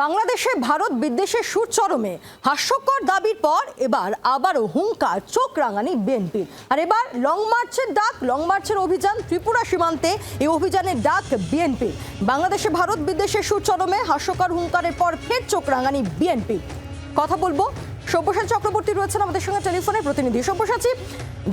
বাংলাদেশে ভারত বিদ্বেষের সুর চরমে হাস্যকর দাবির পর এবার আবারও হুঙ্কার, চোখ রাঙানি বিএনপির। আর এবার লং মার্চের ডাক, লং মার্চের অভিযান ত্রিপুরা সীমান্তে, এই অভিযানের ডাক বিএনপি বাংলাদেশে ভারত বিদ্বেষের সুর চরমে হাস্যকর হুঙ্কারের পর ফের চোখ রাঙানি বিএনপি কথা বলব সব্যসাচী চক্রবর্তী রয়েছেন আমাদের সঙ্গে টেলিফোনে প্রতিনিধি। সব্যসাচী,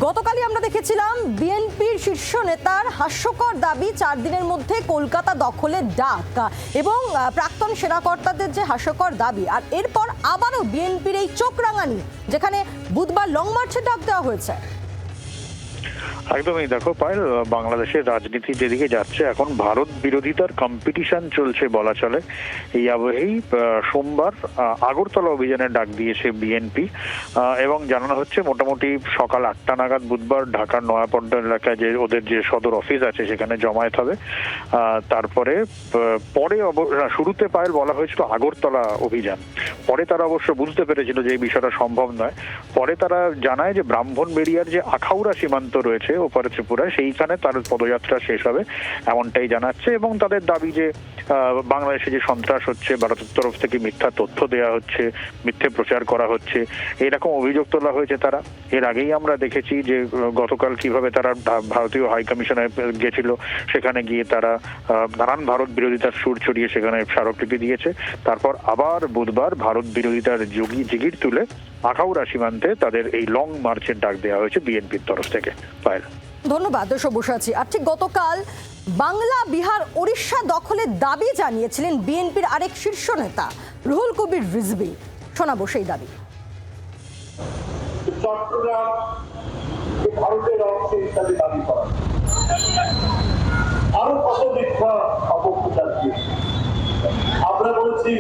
গতকালই আমরা দেখেছিলাম বিএনপির শীর্ষ নেতার হাস্যকর দাবি, চার দিনের মধ্যে কলকাতা দখলের ডাক এবং প্রাক্তন সেনাকর্তাদের যে হাস্যকর দাবি। আর এরপর আবারও বিএনপির এই চোখ রাঙানি, যেখানে বুধবার লং মার্চে ডাক দেওয়া হয়েছে। একদমই। দেখো, পায়েল, বাংলাদেশের রাজনীতি যেদিকে যাচ্ছে, এখন ভারত বিরোধিতার কম্পিটিশন চলছে বলা চলে। এই আবহেই সোমবার আগরতলা অভিযানের ডাক দিয়েছে বিএনপি এবং জানানো হচ্ছে মোটামুটি সকাল আটটা নাগাদ বুধবার ঢাকার নয়াপড্ডা এলাকায় যে ওদের যে সদর অফিস আছে, সেখানে জমায়েত হবে। তারপরে পরে শুরুতে পায়েল বলা হয়েছিল আগরতলা অভিযান। পরে তারা অবশ্য বুঝতে পেরেছিল যে এই বিষয়টা সম্ভব নয়। পরে তারা জানায় যে ব্রাহ্মণ ব্রাহ্মণবেড়িয়ার যে আখাউড়া সীমান্ত রয়েছে ওপারে ত্রিপুরায় সেইখানে তার পদযাত্রা শেষ হবে, এমনটাই জানাচ্ছে এবং তাদের দাবি যে বাংলাদেশে যে সন্ত্রাস হচ্ছে, ভারতের তরফ থেকে মিথ্যা তথ্য দেওয়া হচ্ছে, মিথ্যে প্রচার করা হচ্ছে, এরকম অভিযোগ তোলা হয়েছে তারা। এর আগেই আমরা দেখেছি যে, গতকাল কীভাবে তারা ভারতীয় হাই কমিশনে গেছিল, সেখানে গিয়ে তারা নানান ভারত বিরোধিতার সুর ছড়িয়ে সেখানে স্মারকলিপি দিয়েছে। তারপর আবার বুধবার ভারত বিরোধিতার যোগী জিগির তুলে আখাউড়া সীমান্তে তাদের এই লং মার্চের ডাক দেওয়া হয়েছে বিএনপির তরফ থেকে। পায়েল ধন্যবাদ সব্যসাচী আর ঠিক গতকাল বাংলা বিহার ওড়িশা দখলের দাবি জানিয়েছিলেন বিএনপির আরেক শীর্ষ নেতা রুহুল কবির রিজভি। শোনাবো সেই দাবি। চট্টগ্রাম ভারতের অংশ হিসাবে দাবি করা। আরও কত মিথ্যা অপপ্রচার আমরা বলছি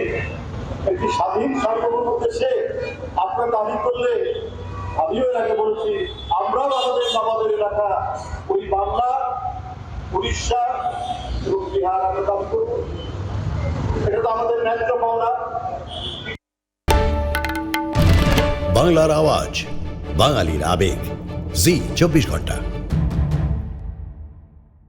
একটি স্বাধীন সার্বভৌম দেশে আপনার দাবি করলে, আমিও এর বলছি, আমরাও আমাদের বাবাদের এলাকা, ওই বাংলা, উড়িষ্যা এবং বিহার আমরা দাবি করব এটা তো আমাদের ন্যায্য পাওনা বাংলার আওয়াজ, বাঙালির আবেগ। জি, চব্বিশ ঘণ্টা।